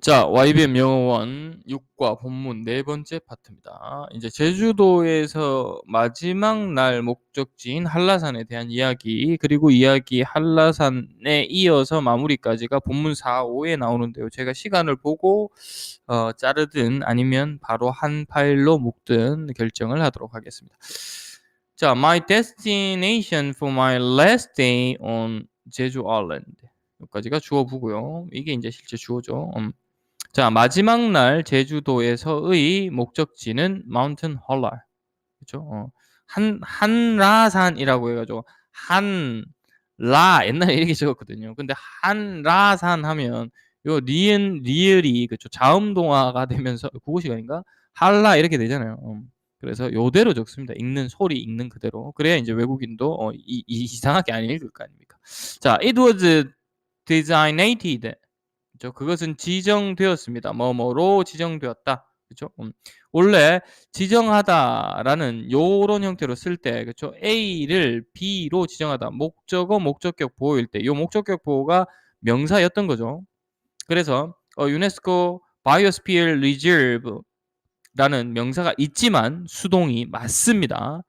자, YBM 영어원 6과 본문 네 번째 파트입니다. 이제 제주도에서 마지막 날 목적지인 한라산에 대한 이야기, 그리고 이야기 한라산에 이어서 마무리까지가 본문 4, 5에 나오는데요. 제가 시간을 보고 어, 자르든 아니면 바로 한 파일로 묶든 결정을 하도록 하겠습니다. 자, my destination for my last day on 제주 아일랜드. 여기까지가 주어보고요. 이게 이제 실제 주어죠. 음. 자, 마지막 날 제주도에서의 목적지는 마운틴 헐라. 그죠? 어. 한, 한라산이라고 해 가지고, 한, 라, 옛날에 이렇게 적었거든요. 근데 한라산 하면, 요 리은, 리을이, 그죠? 자음 동화가 되면서, 국어 시간인가? 할라, 이렇게 되잖아요. 음. 그래서 요대로 적습니다. 읽는 소리 읽는 그대로. 그래야 이제 외국인도 어, 이, 이, 이상하게 안 읽을 거 아닙니까? 자, it was designated 그죠? 그것은 지정되었습니다. 뭐뭐로 지정되었다. 그죠? 음. 원래 지정하다라는 요런 형태로 쓸 때, 그죠? A를 B로 지정하다. 목적어, 목적격 보호일 때, 요 목적격 보호가 명사였던 거죠. 그래서 어, 유네스코 바이오스피어 리저브라는 명사가 있지만 수동이 맞습니다.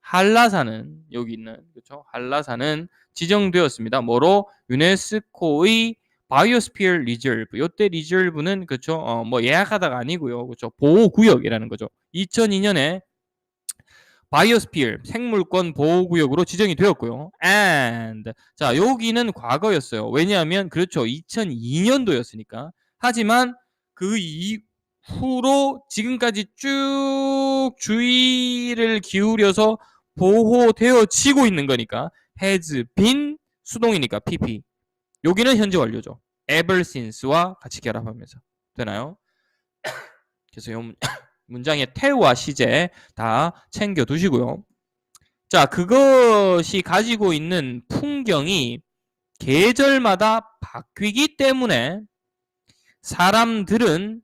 한라산은 여기 있는 그렇죠? 한라산은 지정되었습니다. 뭐로 유네스코의 바이오스피어 리저브. 요때 리저브는 그렇죠. 어, 뭐 예약하다가 아니고요. 그렇죠. 보호 구역이라는 거죠. 2002년에 바이오스피어 생물권 보호 구역으로 지정이 되었고요. and 자, 여기는 과거였어요. 왜냐하면 그렇죠. 2002년도였으니까. 하지만 그 이후로 지금까지 쭉 주의를 기울여서 보호되어지고 있는 거니까 has been 수동이니까 pp 여기는 현재 완료죠. ever since와 같이 결합하면서 되나요? 그래서 이 문장의 태와 시제 다 챙겨 두시고요. 자, 그것이 가지고 있는 풍경이 계절마다 바뀌기 때문에 사람들은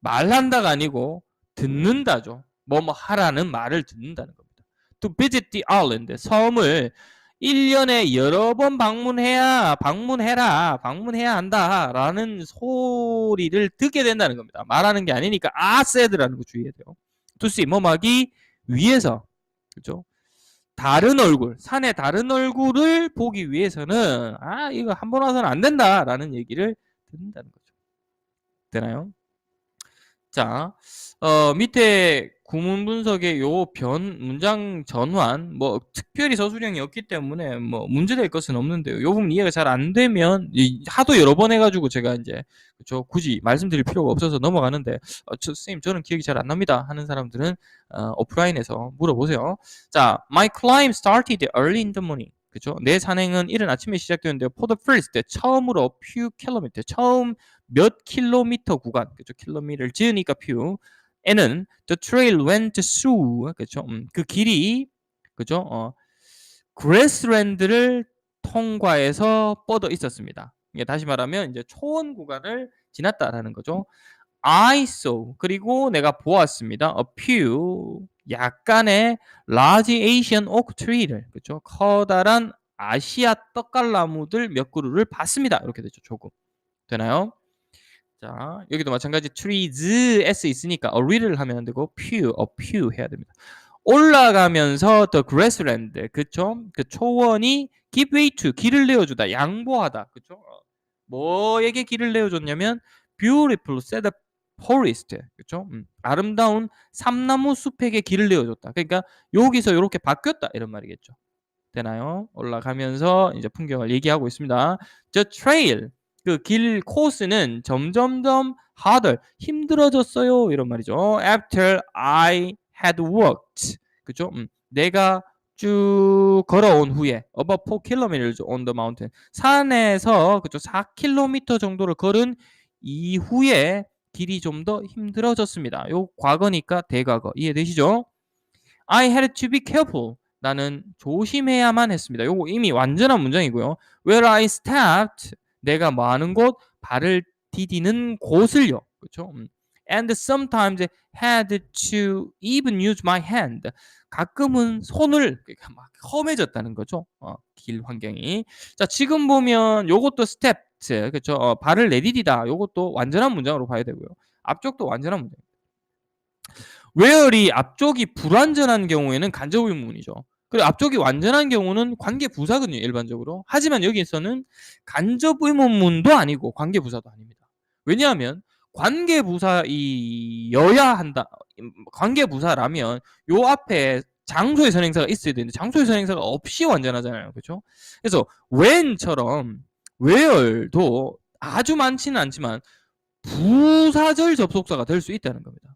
말한다가 아니고 듣는다죠. 뭐뭐 하라는 말을 듣는다는 겁니다. To visit the island 섬을 1년에 여러 번 방문해야 방문해라 방문해야 한다라는 소리를 듣게 된다는 겁니다. 말하는 게 아니니까 아 세드라는 거 주의해야 돼요. see 뭐막이 위에서 그죠? 다른 얼굴 산의 다른 얼굴을 보기 위해서는 아 이거 한 번 와서는 안 된다라는 얘기를 듣는다는 거죠. 되나요? 자, 어, 밑에 구문 분석의 요 변, 문장 전환, 뭐, 특별히 서술형이 없기 때문에 뭐, 문제될 것은 없는데요. 요 부분 이해가 잘 안 되면, 하도 여러 번 해가지고 제가 이제, 그쵸, 굳이 말씀드릴 필요가 없어서 넘어가는데, 어, 저, 선생님, 저는 기억이 잘 안 납니다. 하는 사람들은, 어, 오프라인에서 물어보세요. 자, my climb started early in the morning. 그죠? 내 산행은 이른 아침에 시작되는데요. For the first, 처음으로 few kilometer, 처음 몇 킬로미터 구간, 그죠? 킬로미터를 지으니까 few. 에는 the trail went through, 그죠? 음, 그 길이, 그죠? 어, 그레스랜드를 통과해서 뻗어 있었습니다. 예, 다시 말하면 이제 초원 구간을 지났다라는 거죠. I saw 그리고 내가 보았습니다. A few 약간의 large Asian oak tree를 그렇죠. 커다란 아시아 떡갈나무들 몇 그루를 봤습니다. 이렇게 되죠. 조금 되나요? 자 여기도 마찬가지 trees s 있으니까 a little 하면 안 되고 few, a few 해야 됩니다. 올라가면서 the grassland 그쵸? 그 초원이 give way to 길을 내어주다 양보하다 그쵸? 뭐에게 길을 내어줬냐면 beautiful set forest 그렇죠? 음, 아름다운 삼나무 숲에게 길을 내어줬다. 그러니까 여기서 이렇게 바뀌었다 이런 말이겠죠. 되나요? 올라가면서 이제 풍경을 얘기하고 있습니다. The trail 그 길 코스는 점점점 harder 힘들어졌어요 이런 말이죠. After I had walked 그죠? 음, 내가 쭉 걸어온 후에 about 4 kilometers on the mountain 산에서 그죠 4km 정도를 걸은 이후에 길이 좀 더 힘들어졌습니다. 요 과거니까 대과거 이해되시죠? I had to be careful. 나는 조심해야만 했습니다. 요거 이미 완전한 문장이고요. Where I stepped. 내가 많은 곳 발을 디디는 곳을요. 그렇죠? And sometimes had to even use my hand. 가끔은 손을 그러니까 막 험해졌다는 거죠. 어, 길 환경이. 자, 지금 보면 요것도 스텝 그쵸? 어, 발을 내디디다. 요것도 완전한 문장으로 봐야 되고요. 앞쪽도 완전한 문장. where이 앞쪽이 불완전한 경우에는 간접 의문이죠. 그리고 앞쪽이 완전한 경우는 관계 부사거든요, 일반적으로. 하지만 여기서는 간접 의문문도 아니고 관계 부사도 아닙니다. 왜냐하면 관계 부사이여야 한다. 관계 부사라면 요 앞에 장소의 선행사가 있어야 되는데 장소의 선행사가 없이 완전하잖아요. 그렇죠? 그래서 when처럼 where도 아주 많지는 않지만 부사절 접속사가 될 수 있다는 겁니다.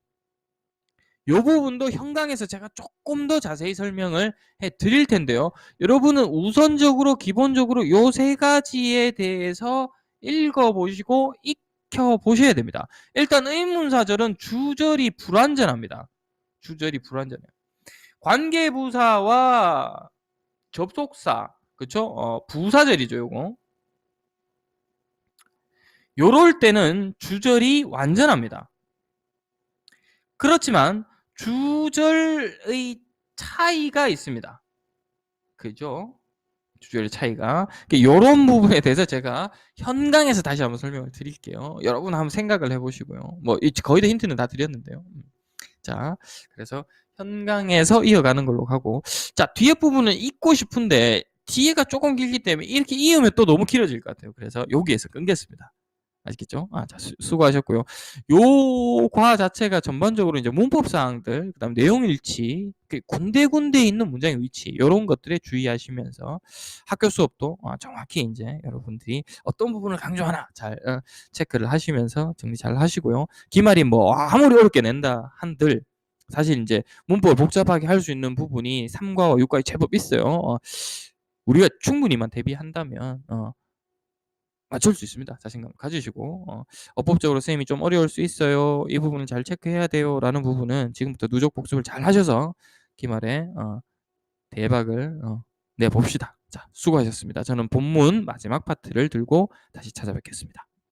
이 부분도 현강에서 제가 조금 더 자세히 설명을 해 드릴 텐데요. 여러분은 우선적으로 기본적으로 요 세 가지에 대해서 읽어 보시고 익혀 보셔야 됩니다. 일단 의문사절은 주절이 불완전합니다. 주절이 불완전해요. 관계부사와 접속사, 그쵸? 어, 부사절이죠, 요거. 요럴 때는 주절이 완전합니다. 그렇지만 주절의 차이가 있습니다. 그죠? 주절의 차이가. 이런 부분에 대해서 제가 현강에서 다시 한번 설명을 드릴게요. 여러분 한번 생각을 해보시고요. 뭐 거의 다 힌트는 다 드렸는데요. 음. 자, 그래서 현강에서 이어가는 걸로 가고 자 뒤에 부분은 읽고 싶은데 뒤에가 조금 길기 때문에 이렇게 이으면 또 너무 길어질 것 같아요. 그래서 여기에서 끊겠습니다. 아시겠죠? 아, 자, 수, 고하셨고요 요 과 자체가 전반적으로 이제 문법 사항들, 그다음 내용 일치, 그 군데군데 있는 문장의 위치, 이런 것들에 주의하시면서 학교 수업도 어, 정확히 이제 여러분들이 어떤 부분을 강조하나 잘 어, 체크를 하시면서 정리 잘 하시고요. 기말이 뭐 아무리 어렵게 낸다 한들 사실 이제 문법을 복잡하게 할 수 있는 부분이 3과와 6과에 제법 있어요. 어, 우리가 충분히만 대비한다면 어, 맞출 수 있습니다. 자신감 가지시고 어, 어법적으로 쌤이 좀 어려울 수 있어요. 이 부분을 잘 체크해야 돼요 라는 부분은 지금부터 누적 복습을 잘 하셔서 기말에 어, 대박을 어, 내 봅시다. 자, 수고하셨습니다. 저는 본문 마지막 파트를 들고 다시 찾아뵙겠습니다.